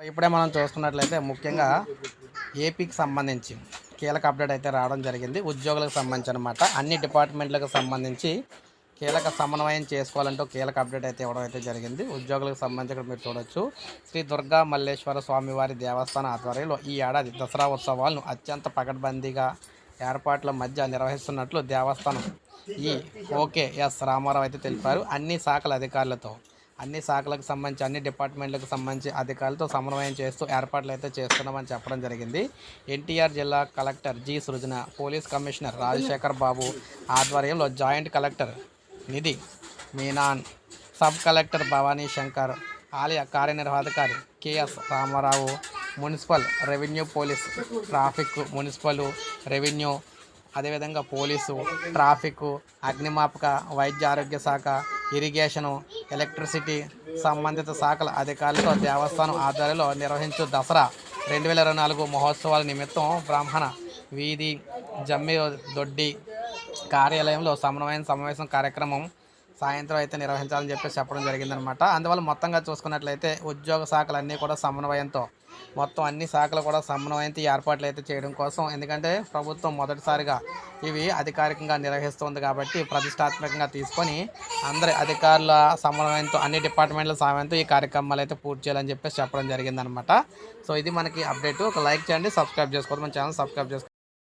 ఇప్పుడే మనం చూసుకున్నట్లయితే ముఖ్యంగా ఏపీకి సంబంధించి కీలక అప్డేట్ అయితే రావడం జరిగింది. ఉద్యోగులకు సంబంధించి అనమాట అన్ని డిపార్ట్మెంట్లకు సంబంధించి కీలక సమన్వయం చేసుకోవాలంటూ కీలక అప్డేట్ అయితే ఇవ్వడం అయితే జరిగింది. ఉద్యోగులకు సంబంధించి ఇక్కడ మీరు చూడొచ్చు. శ్రీ దుర్గా మల్లేశ్వర స్వామివారి దేవస్థాన ఆధ్వర్యంలో ఈ ఏడాది దసరా ఉత్సవాలను అత్యంత పకడ్బందీగా ఏర్పాట్ల మధ్య నిర్వహిస్తున్నట్లు దేవస్థానం ఈ ఓకే ఎస్ రామారావు అయితే తెలిపారు. అన్ని శాఖల అధికారులతో అన్ని శాఖలకు సంబంధించి అన్ని డిపార్ట్మెంట్లకు సంబంధించి అధికారులతో సమన్వయం చేస్తూ ఏర్పాట్లు అయితే చేస్తున్నామని చెప్పడం జరిగింది. ఎన్టీఆర్ జిల్లా collector G. Srujana police commissioner Rajasekhar Babu ఆధ్వర్యంలో joint collector Nidhi Menon sub collector Bhavani Shankar ఆలయ కార్యనిర్వాధికారి KS Ramarao municipal revenue police traffic municipal revenue అదేవిధంగా పోలీసు ట్రాఫిక్ అగ్నిమాపక వైద్య ఆరోగ్య శాఖ ఇరిగేషను ఎలక్ట్రిసిటీ సంబంధిత శాఖల అధికారులతో దేవస్థానం ఆధ్వర్యంలో నిర్వహించు దసరా రెండు వేల ఇరవై నాలుగు మహోత్సవాల నిమిత్తం బ్రాహ్మణ వీధి జమ్మి దొడ్డి కార్యాలయంలో సమన్వయం సమావేశం కార్యక్రమం సాయంత్రం అయితే నిర్వహించాలని చెప్పేసి చెప్పడం జరిగిందనమాట. అందువల్ల మొత్తంగా చూసుకున్నట్లయితే ఉద్యోగ శాఖలు అన్నీ కూడా సమన్వయంతో మొత్తం అన్ని శాఖలు కూడా సమన్వయంతో ఏర్పాట్లు అయితే చేయడం కోసం ఎందుకంటే ప్రభుత్వం మొదటిసారిగా ఇవి అధికారికంగా నిర్వహిస్తుంది కాబట్టి ప్రతిష్టాత్మకంగా తీసుకొని అందరి అధికారుల సమన్వయంతో అన్ని డిపార్ట్మెంట్ల సమయంతో ఈ కార్యక్రమాలు అయితే పూర్తి చేయాలని చెప్పేసి చెప్పడం జరిగిందనమాట. సో ఇది మనకి అప్డేట్. ఒక లైక్ చేయండి సబ్స్క్రైబ్ చేసుకోవద్దు. మన ఛానల్ సబ్స్క్రైబ్ చేసుకోండి